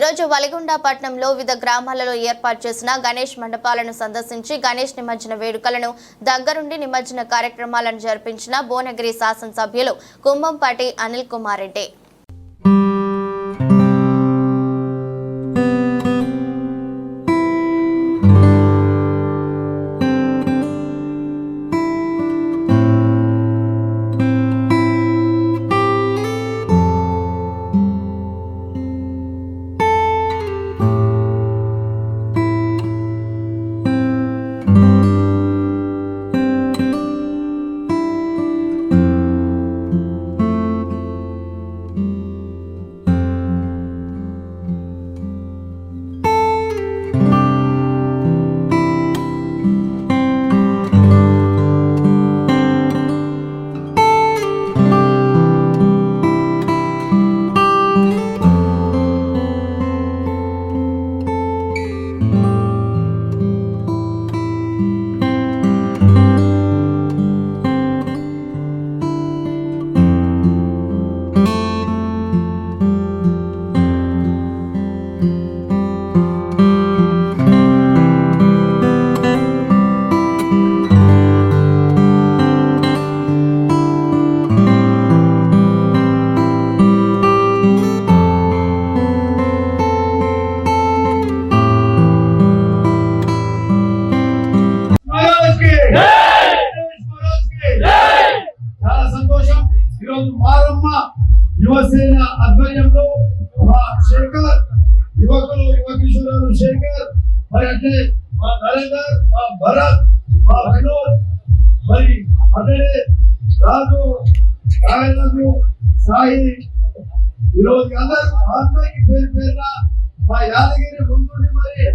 ఈరోజు వలిగొండ పట్టణంలో వివిధ గ్రామాలలో ఏర్పాటు చేసిన గణేష్ మండపాలను సందర్శించి గణేష్ నిమజ్జన వేడుకలను దగ్గరుండి నిమజ్జన కార్యక్రమాలను జరిపించిన భువనగిరి శాసనసభ్యులు కుంభంపాటి అనిల్ కుమార్ రెడ్డి. యువసేన ఆధ్వర్యంలో మా శేఖర్ యువకులు యువ కిషోరాలు శేఖర్ మరి అంటే మా నరేందర్ మా భరత్ మా వినోద్ మరి అట్లనే రాజు రాయనకు సాయి ఈరోజు అందరూ అందరికి పేరు పేరున మా యాదగిరి ముందుండి మరి.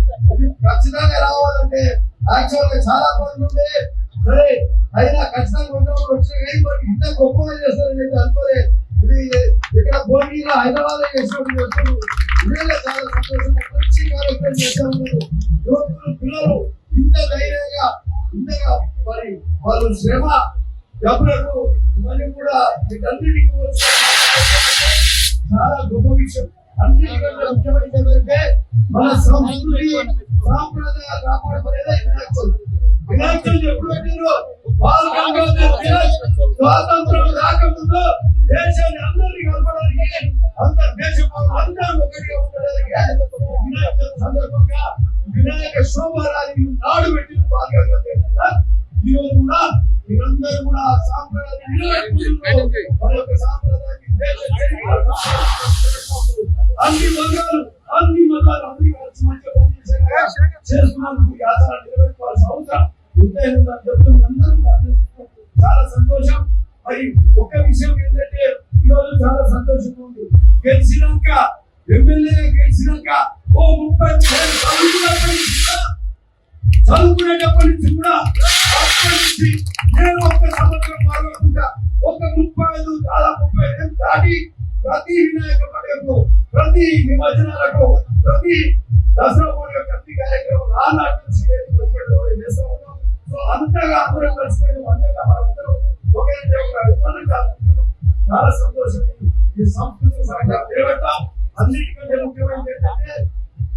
ఖచ్చితంగా రావాలంటే యాక్చువల్గా చాలా పనులు ఉండే సరే అయినా ఖచ్చితంగా ఉన్నప్పుడు వచ్చిన కానీ ఇంత గొప్పగా చేస్తారని అయితే అనుకోలే. ఇది ఇక్కడ హైదరాబాద్లో చేసినప్పుడు వచ్చారు నిజంగా చాలా సంతోషం మంచి కార్యక్రమం చేస్తా ఉన్నారు యువకులు పిల్లలు ఇంత ధైర్యంగా ఇంతగా మరి వాళ్ళు శ్రమ డబ్బులకు ఇవన్నీ కూడా వీటన్నిటికీ వచ్చి చాలా గొప్ప విషయం. అన్నిటికంటే ముఖ్యమైనది మన సంస్కృతి సాంప్రదాయాలు కాపాడుకునేదే వినాయకులు వినాయకులు ఎప్పుడు పెట్టారు స్వాతంత్రం అందరు దేశ పౌరులు ఒకటిగా ఉండడానికి వినాయక సందర్భంగా వినాయక శోభారాన్ని నాడు పెట్టిన భాగంగా ఈ రోజు కూడా మీరందరూ కూడా ఆ సాంప్రదాయాన్ని సాంప్రదాయాన్ని అన్ని వర్గాలు అన్ని మతాలు అన్ని కలిసి మంచిగా ఈ నిలబెట్టుకోవాల్సిన అవసరం ఎంతైనా అందరూ చాలా సంతోషం. మరి ఒక విషయం ఏంటంటే ఈరోజు చాలా సంతోషంగా ఉంది. గెలిచినాక ఎమ్మెల్యేగా గెలిచినాక ఓ ముప్పై వేలు చదువుకున్నప్పటి నుంచి కూడా చదువుకునేటప్పటి నుంచి కూడా అప్పటి నుంచి నేను ఒక్క సంవత్సరం మారకుండా ఒక ముప్పై ఐదు దాదాపు ముప్పై ఐదు దాటి ప్రతి వినాయక పండుగకు ప్రతి నిమజ్జనాలకు ప్రతి దసరా పండుగ ప్రతి కార్యక్రమం ఆనాటి నుంచి చేస్తూ ఉన్నాం సో అంతగా అందరం కలిసిపోయిన అంతగా మనందరం చాలా సంతోషం. ఈ సంస్కృతి సరిగ్గా నిలబెట్టాం అన్నిటికంటే ముఖ్యమైనది ఏంటంటే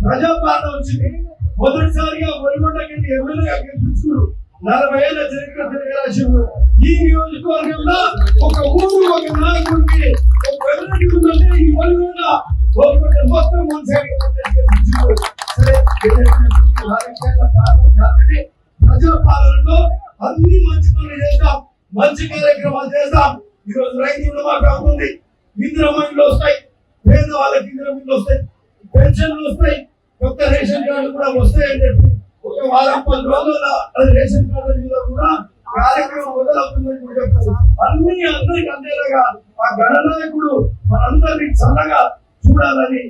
ప్రజాపాలన వచ్చింది. మొదటిసారిగా ఒరిగొండకి ఎమ్మెల్యేగా గెలిపించుకున్నారు. నలభై ఏళ్ళ చరిత్ర తిరగరాశంలో ఈ నియోజకవర్గంలో ఒక ఊరు ఒక నాయకుడికి ఒక ఎమ్మెల్యే ఉందంటే ఈ ఒరిగొండ ఒరిగొండ మొత్తం వన్ ప్రజల పాలనలో అన్ని మంచి పనులు చేస్తాం మంచి కార్యక్రమాలు చేస్తాం ఈ రోజు రైతు రుణమాఫీ అవుతుంది. ఇంద్రమణులు వస్తాయి. పేద వాళ్ళకి ఇంద్రమణులు వస్తాయి. పెన్షన్లు వస్తాయి. కొత్త రేషన్ కార్డు కూడా వస్తాయని చెప్పి ఒక వారం పది రోజుల అది రేషన్ కార్డు మీద కూడా కార్యక్రమం మొదలవుతుందని కూడా చెప్తారు. అన్ని అందరికి అందేలాగా ఆ గణనాయకుడు మనందరినీ చల్లగా చూడాలని